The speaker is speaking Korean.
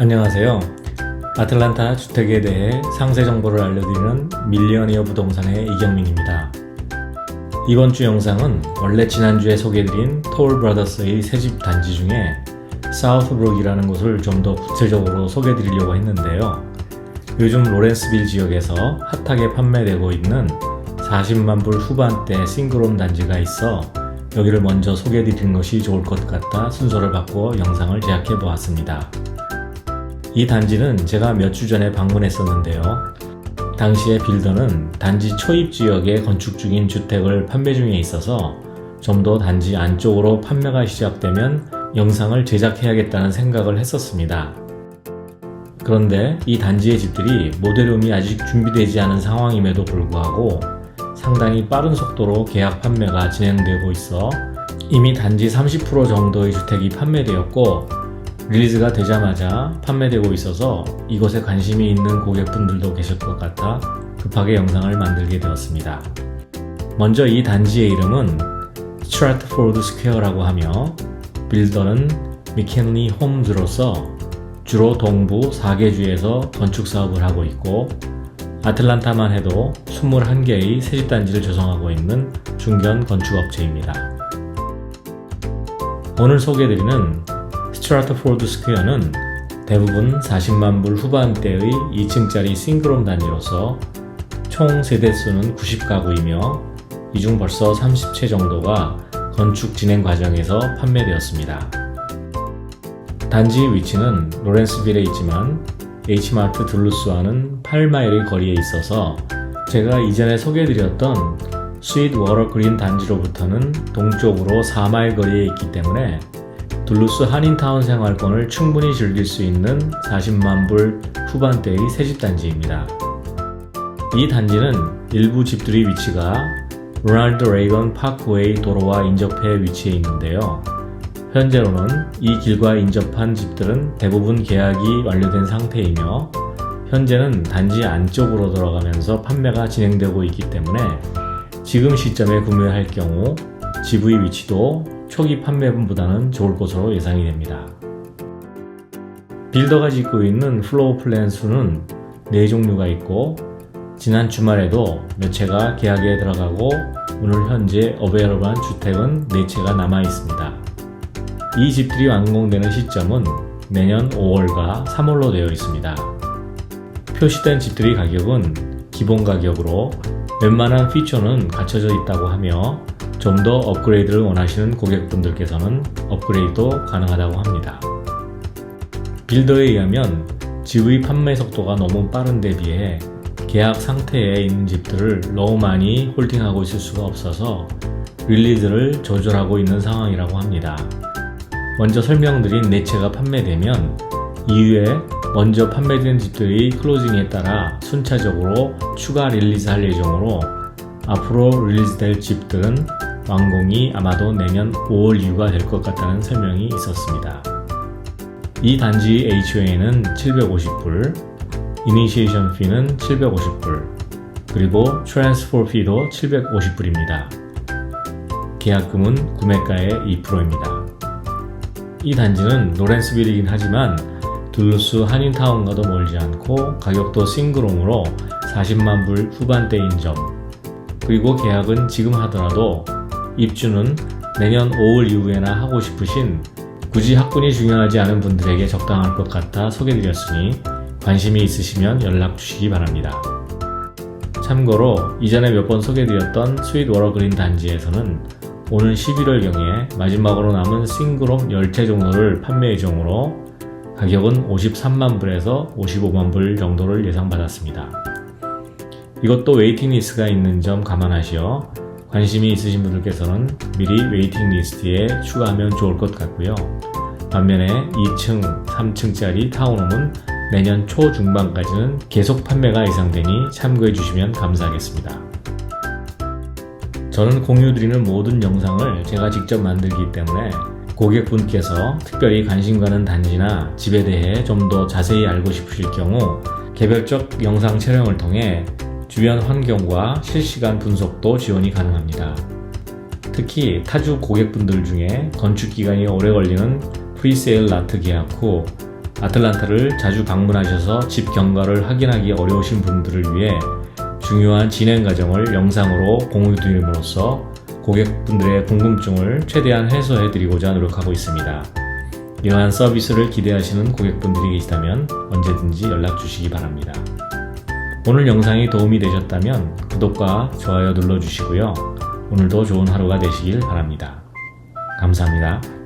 안녕하세요. 아틀란타 주택에 대해 상세 정보를 알려드리는 밀리언이어 부동산의 이경민입니다. 이번 주 영상은 원래 지난주에 소개해드린 토울 브라더스의 새집 단지 중에 사우스브룩이라는 곳을 좀 더 구체적으로 소개해드리려고 했는데요. 요즘 로렌스빌 지역에서 핫하게 판매되고 있는 40만 불 후반대 싱글홈 단지가 있어 여기를 먼저 소개해드리는 것이 좋을 것 같아 순서를 바꾸어 영상을 제작해 보았습니다. 이 단지는 제가 몇 주 전에 방문했었는데요. 당시에 빌더는 단지 초입 지역에 건축 중인 주택을 판매 중에 있어서 좀 더 단지 안쪽으로 판매가 시작되면 영상을 제작해야겠다는 생각을 했었습니다. 그런데 이 단지의 집들이 모델룸이 아직 준비되지 않은 상황임에도 불구하고 상당히 빠른 속도로 계약 판매가 진행되고 있어 이미 단지 30% 정도의 주택이 판매되었고 릴리즈가 되자마자 판매되고 있어서 이곳에 관심이 있는 고객분들도 계실 것 같아 급하게 영상을 만들게 되었습니다. 먼저 이 단지의 이름은 스트라트포드 스퀘어라고 하며 빌더는 미켄리 홈즈로서 주로 동부 4개 주에서 건축 사업을 하고 있고 아틀란타만 해도 21개의 새집 단지를 조성하고 있는 중견 건축업체입니다. 오늘 소개해드리는 스트라트포드 스퀘어는 대부분 40만 불 후반대의 2층짜리 싱글홈 단지로서 총 세대수는 90가구이며 이 중 벌써 30채 정도가 건축 진행 과정에서 판매되었습니다. 단지 위치는 로렌스빌에 있지만 H마트 둘루스와는 8마일의 거리에 있어서 제가 이전에 소개해드렸던 스윗 워러 그린 단지로부터는 동쪽으로 4마일 거리에 있기 때문에 둘루스 한인타운 생활권을 충분히 즐길 수 있는 40만 불 후반대의 새집 단지입니다. 이 단지는 일부 집들이 위치가 로널드 레이건 파크웨이 도로와 인접해 위치해 있는데요. 현재로는 이 길과 인접한 집들은 대부분 계약이 완료된 상태이며 현재는 단지 안쪽으로 들어가면서 판매가 진행되고 있기 때문에 지금 시점에 구매할 경우 집의 위치도 초기 판매분보다는 좋을 것으로 예상이 됩니다. 빌더가 짓고 있는 플로우 플랜 수는 4종류가 있고 지난 주말에도 몇 채가 계약에 들어가고 오늘 현재 어베러블한 주택은 4채가 남아 있습니다. 이 집들이 완공되는 시점은 내년 5월과 3월로 되어 있습니다. 표시된 집들이 가격은 기본 가격으로 웬만한 피처는 갖춰져 있다고 하며 좀 더 업그레이드를 원하시는 고객분들께서는 업그레이드도 가능하다고 합니다. 빌더에 의하면 집의 판매 속도가 너무 빠른 데 비해 계약 상태에 있는 집들을 너무 많이 홀딩하고 있을 수가 없어서 릴리즈를 조절하고 있는 상황이라고 합니다. 먼저 설명드린 4채가 판매되면 이후에 먼저 판매된 집들의 클로징에 따라 순차적으로 추가 릴리즈 할 예정으로 앞으로 릴리즈될 집들은 완공이 아마도 내년 5월 이후가 될 것 같다는 설명이 있었습니다. 이 단지 HOA는 750불, 이니시에이션 피는 750불, 그리고 트랜스포 피도 750불입니다. 계약금은 구매가의 2%입니다. 이 단지는 노렌스빌이긴 하지만 둘루스 한인타운과도 멀지 않고 가격도 싱글홈으로 40만 불 후반대인 점 그리고 계약은 지금 하더라도 입주는 내년 5월 이후에나 하고 싶으신 굳이 학군이 중요하지 않은 분들에게 적당할 것 같아 소개드렸으니 관심이 있으시면 연락 주시기 바랍니다. 참고로 이전에 몇 번 소개드렸던 스윗 워러 그린 단지에서는 오는 11월경에 마지막으로 남은 싱글홈 10채 정도를 판매 예정으로 가격은 53만 불에서 55만 불 정도를 예상받았습니다. 이것도 웨이팅 리스트가 있는 점 감안하시어 관심이 있으신 분들께서는 미리 웨이팅 리스트에 추가하면 좋을 것 같고요. 반면에 2층, 3층짜리 타운홈은 내년 초중반까지는 계속 판매가 예상되니 참고해 주시면 감사하겠습니다. 저는 공유드리는 모든 영상을 제가 직접 만들기 때문에 고객분께서 특별히 관심 가는 단지나 집에 대해 좀 더 자세히 알고 싶으실 경우 개별적 영상 촬영을 통해 주변 환경과 실시간 분석도 지원이 가능합니다. 특히 타주 고객분들 중에 건축 기간이 오래 걸리는 프리세일 라트 계약 후 아틀란타를 자주 방문하셔서 집 경과를 확인하기 어려우신 분들을 위해 중요한 진행 과정을 영상으로 공유드림으로써 고객분들의 궁금증을 최대한 해소해드리고자 노력하고 있습니다. 이러한 서비스를 기대하시는 고객분들이 계시다면 언제든지 연락 주시기 바랍니다. 오늘 영상이 도움이 되셨다면 구독과 좋아요 눌러주시고요. 오늘도 좋은 하루가 되시길 바랍니다. 감사합니다.